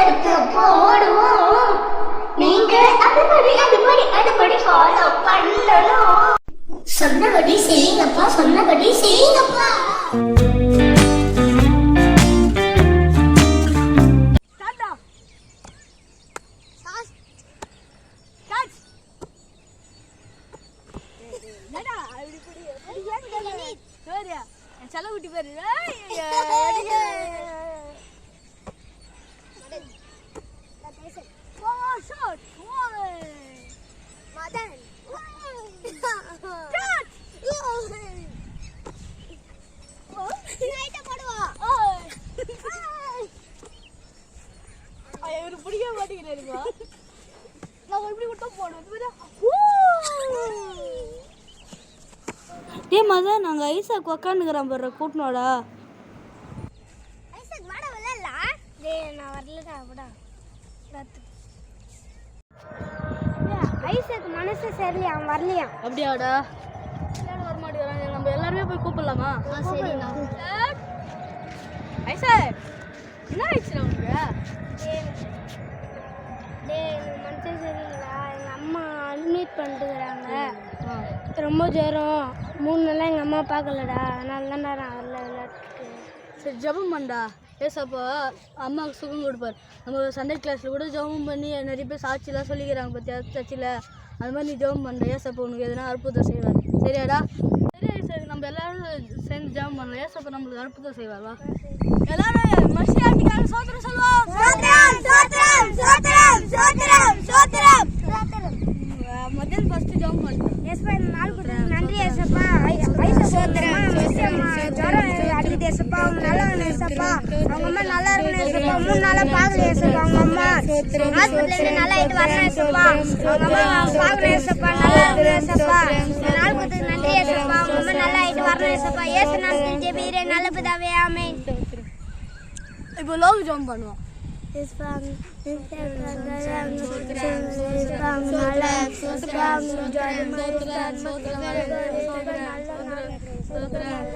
எடுக்கிறப்போ ஓடுவோம் நீங்க அதுபடி அதுபடி அதுபடி ஃபாலோ பண்ணணும். சொன்னபடி செய்யுங்கப்பா சொன்னபடி செய்யுங்கப்பா. செலவு குட்டி பாரு இவரு பிடிக்க மாட்டேங்கிறாருப்பா நான் எப்படி மட்டும் போனோம் டே மதன் நாங்கள் ஐசாக்கு உக்காந்துக்கிறோம் பாரு கூட்டினோடா நான் வரலடா விடா. ஐசக் மனசு சரியில்லையா? அவன் வரலையா? அப்படியாடா நம்ம எல்லாருமே போய் கூப்பிடலாமா? சரிண்ணா. ஐசா என்ன ஆயிடுச்சு உனக்கு? எனக்கு மனசு சரியில்லைடா எங்கள் அம்மா அட்மிட் பண்ணிட்டுக்கிறாங்க ரொம்ப ஜுரம். மூணு நாளாக எங்கள் அம்மா பார்க்கலடா. அதனால தான் நான் வரல விளையாட்டுக்கு. சரி ஜெபம் பண்ணடா. ஏசப்பா அம்மாவுக்கு சுகம் கொடுப்பார். நம்ம சண்டே கிளாஸில் கூட ஜெபம் பண்ணி நிறைய பேர் சாட்சிலாம் சொல்லிக்கிறாங்க பார்த்தியா சர்ச்சில். அது மாதிரி நீ ஜெபம் பண்ண ஏசப்பா உனக்கு எதனா அற்புதம் செய்வார். சரியாடா சரி சரி நம்ம எல்லாரும் சேர்ந்து ஜெபம் பண்ணலாம் ஏசப்பா நம்மளுக்கு அற்புதம் செய்வார் எல்லாரும் மசியாட்டிக்காக சோத்திரம் சொல்லுவோம் முதல் ஃபஸ்ட்டு ஜெபம் பண்ணிட்டோம். ஏசப்பா இந்த நாள் கொடுத்ததுக்கு நன்றி ஏசப்பா. ஜுரம் அடிக்குது ஏசப்பா. அவங்க நல்லா இருக்கணும் ஏசப்பா. அவங்க அம்மா நல்லா இருக்கணும் ஏசப்பா. மூணு நாளாக பார்க்கல ஏசப்பா. அவங்க அம்மா. ஹாஸ்பிட்டல் நல்லா ஆயிட்டு வரணும் ஏசப்பா. அவங்க அம்மா பார்க்கணும் ஏசப்பா. நல்லா இருக்கணும் ஏசப்பா. நல்லா ஆயிட்டு வரணும் ஏசப்பா ஏசு நாள்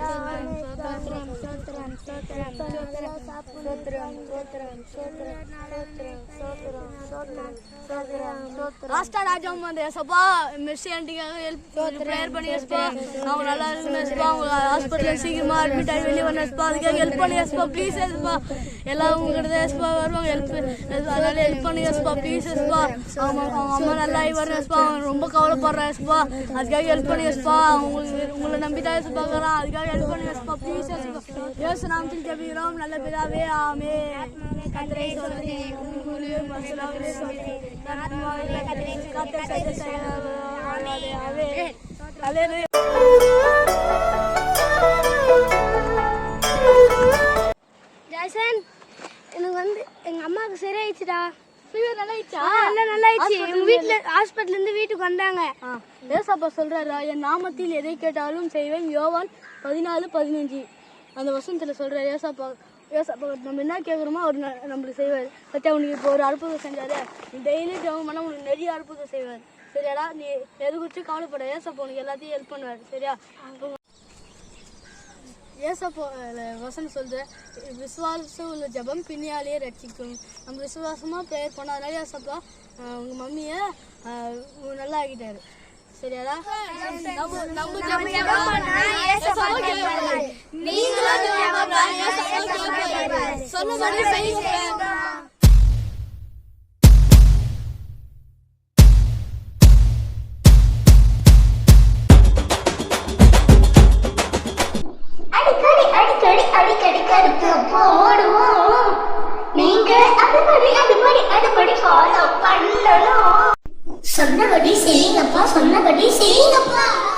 லாஸ்டா ஏசப்பா மெர்சி ஆண்டிக்காக ஹெல்ப் ப்ரேயர் பண்ணி ஏசப்பா அவங்க நல்லா இருக்கணும் ஏசப்பா அவங்க ஹாஸ்பிட்டல் சீக்கிரமா அட்மிட் ஆகி வெளியே வரணும் ஏசப்பா அதுக்காக ஹெல்ப் பண்ணி ஏசப்பா ப்ளீஸ் ஏசப்பா எல்லாம் உங்ககிட்ட ஏசப்பா வருவாங்க. ஹெல்ப் அதனால ஹெல்ப் பண்ணி ஏசப்பா ப்ளீஸ் ஏசப்பா அவங்க அவங்க அம்மா நல்லா ஆகி வரணும் ஏசப்பா அவங்க ரொம்ப கவலைப்படுறேன் ஏசப்பா அதுக்காக ஹெல்ப் பண்ணி ஏசப்பா உங்களுக்கு உங்களை நம்பி தான் ஏசப்பா அதுக்காக ஹெல்ப் பண்ணி ஏசப்பா ப்ளீஸ் ஏசப்பா ஏசு நாமத்தில் ஜெபிக்கிறோம் நல்ல பிதாவே ஆமே கத்திரை சொல்லி உங்களுடைய மனசிலாவே சொல்லி கத்திரை சத்தை செய்யாதே ஆமே அல்லேலூயா ஜாசன் எனக்கு வந்து எங்கள் அம்மாவுக்கு சரியாயிடுச்சுடா ஃபீவர் நல்லா ஆயிடுச்சா? நல்லா நல்லாயிடுச்சு எங்கள் வீட்டில் ஹாஸ்பிட்டல்லேருந்து வீட்டுக்கு வந்தாங்க. ஏசாப்பா சொல்றாரா என் நாமத்தில் எதை கேட்டாலும் செய்வேன். யோவான் பதினாலு பதினஞ்சு. அந்த வசனத்தில் சொல்கிற ஏசாப்பா ஏசாப்பா நம்ம என்ன கேட்குறோமோ அவர் ந- நம்மளுக்கு செய்வார். பத்தியா உனக்கு இப்போ ஒரு அற்புதம் செஞ்சார். டெய்லி ஜெபம் பண்ணால் உனக்கு நிறைய அற்புதம் செய்வார். சரியாடா நீ எது குறித்து கவலைப்பட ஏசாப்பா உனக்கு எல்லாத்தையும் ஹெல்ப் பண்ணுவார். சரியா? ஏசப்போ வசனம் சொல்கிற விசுவாசம் உள்ள ஜெபம் பின்னாலேயே ரட்சிக்கும். நம்ம விசுவாசமாக ப்ரேயர் பண்ணாதனால அதனால ஏசப்பா உங்கள் மம்மியை நல்லா ஆகிட்டாரு சரியாடா நம்ம நம்ம. நீங்களும். சொன்னபடி செய்யுங்க அடிக்கடி கருத்து போடுவோம். நீங்க அதுபடி அதுபடி அதுபடி ஃபாலோ பண்ணணும் சொன்னபடி செய்யுங்கப்பா சொன்னபடி செய்யுங்கப்பா.